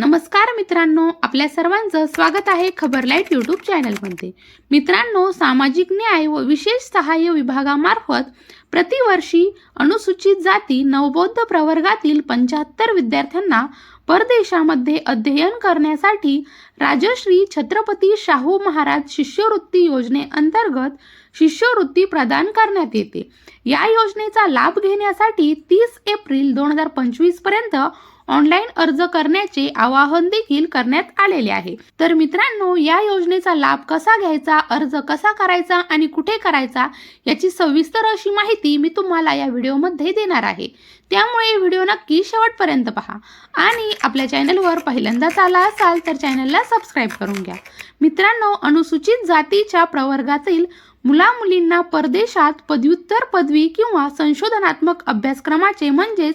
नमस्कार मित्रांनो आपल्या सर्वांचं स्वागत आहे खबरलाईट यूट्यूब चॅनलमध्ये. मित्रांनो सामाजिक न्याय व विशेष सहाय्य विभागामार्फत प्रतिवर्षी अनुसूचित जाती नवबौद्ध प्रवर्गातील पंच्याहत्तर विद्यार्थ्यांना परदेशामध्ये अध्ययन करण्यासाठी राजश्री छत्रपती शाहू महाराज शिष्यवृत्ती योजनेअंतर्गत शिष्यवृत्ती प्रदान करण्यात येते. या योजनेचा लाभ घेण्यासाठी तीस एप्रिल दोन हजार पंचवीसपर्यंत पर्यंत ऑनलाईन अर्ज करण्याचे आवाहन देखील करण्यात आलेले आहे. तर मित्रांनो या योजनेचा लाभ कसा घ्यायचा अर्ज कसा करायचा आणि कुठे करायचा याची सविस्तर अशी माहिती मी तुम्हाला या व्हिडिओमध्ये देणार आहे. त्यामुळे व्हिडिओ नक्की शेवटपर्यंत पहा. आणि आपल्या चॅनलवर पहिल्यांदाच आला असाल तर चॅनलला सबस्क्राईब करून घ्या. मित्रांनो अनुसूचित जातीच्या प्रवर्गातील मुला मुलींना परदेशात पदव्युत्तर पदवी किंवा संशोधनात्मक अभ्यासक्रमाचे म्हणजेच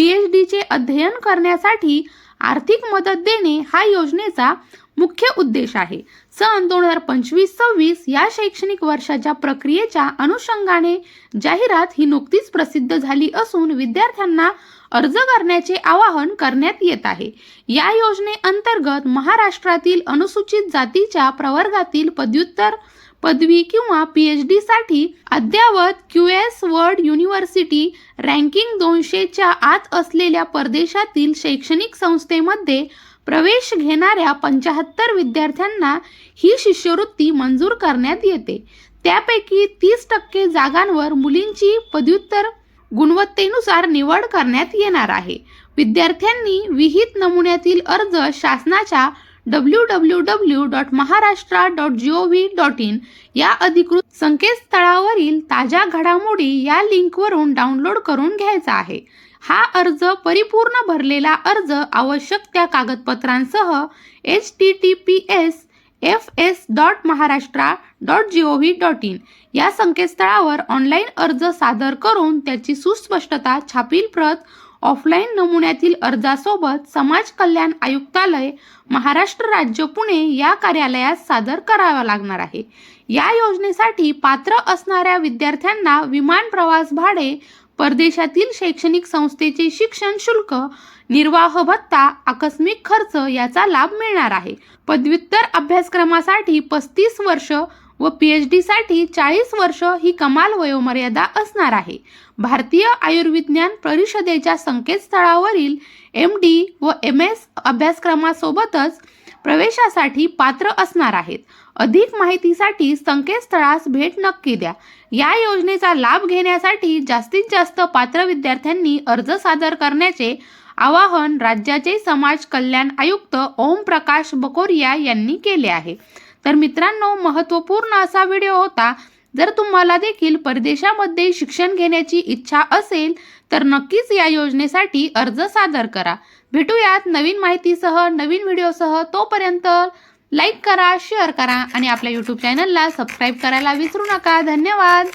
पी एच डीचे अध्ययन करण्यासाठी आर्थिक मदत देणे हा योजनेचा मुख्य उद्देश आहे. सन दोन हजार पंचवीस सव्वीस या शैक्षणिक वर्षाच्या प्रक्रियेच्या अनुषंगाने जाहिरात ही नुकतीच प्रसिद्ध झाली असून विद्यार्थ्यांना अर्ज करण्याचे आवाहन करण्यात येत आहे. या योजनेअंतर्गत महाराष्ट्रातील अनुसूचित जातीच्या प्रवर्गातील पदव्युत्तर पदवी किंवा पी एच डीसाठी अद्यावत Q S world university ranking दोनशेच्या आत असलेल्या परदेशातील शैक्षणिक संस्थेमध्ये प्रवेश घेणाऱ्या पंचाहत्तर विद्यार्थ्यांना ही शिष्यवृत्ती मंजूर करण्यात येते. त्यापैकी तीस टक्के जागांवर मुलींची पदव्युत्तर गुणवत्तेनुसार निवड करण्यात येणार आहे. विद्यार्थ्यांनी विहित नमुन्यातील अर्ज शासनाच्या W W W dot Maharashtra dot G O V dot in या अधिकृत संकेतस्थळावरील ताज्या घडामोडी या लिंकवरून डाउनलोड करून घ्यायचा आहे. हा अर्ज परिपूर्ण भरलेला अर्ज आवश्यक त्या कागदपत्रांसह H T T P S F S dot Maharashtra dot G O V dot in या संकेतस्थळावर ऑनलाईन अर्ज सादर करून त्याची सुस्पष्टता छापील प्रत ऑफलाईन नमुन्यातील अर्जासोबत समाज कल्याण आयुक्तालय महाराष्ट्र राज्य पुणे या कार्यालयात सादर करावा लागणार आहे. या योजनेसाठी पात्र असणाऱ्या विद्यार्थ्यांना विमान प्रवास भाडे परदेशातील शैक्षणिक संस्थेचे शिक्षण शुल्क निर्वाह भत्ता आकस्मिक खर्च याचा लाभ मिळणार आहे. पदव्युत्तर अभ्यासक्रमासाठी पस्तीस वर्ष व पी एच डीसाठी चाळीस वर्ष ही कमाल वयोमर्यादा असणार आहे. भारतीय आयुर्विज्ञान परिषदेच्या संकेतस्थळावरील एम डी व एम एस अभ्यासक्रमासोबतच प्रवेशासाठी पात्र असणार आहेत. अधिक माहितीसाठी संकेतस्थळास भेट नक्की द्या. या योजनेचा लाभ घेण्यासाठी जास्तीत जास्त पात्र विद्यार्थ्यांनी अर्ज सादर करण्याचे आवाहन राज्याचे समाज कल्याण आयुक्त ओम प्रकाश बकोरिया यांनी केले आहे. तर मित्रांनो महत्त्वपूर्ण असा व्हिडिओ होता जर तुम्हाला देखील परदेशामध्ये शिक्षण घेण्याची इच्छा असेल तर नक्कीच या योजनेसाठी अर्ज सादर करा. भेटूयात नवीन माहितीसह नवीन व्हिडिओसह. तोपर्यंत लाईक करा शेअर करा आणि आपल्या यूट्यूब चॅनलला सबस्क्राईब करायला विसरू नका. धन्यवाद!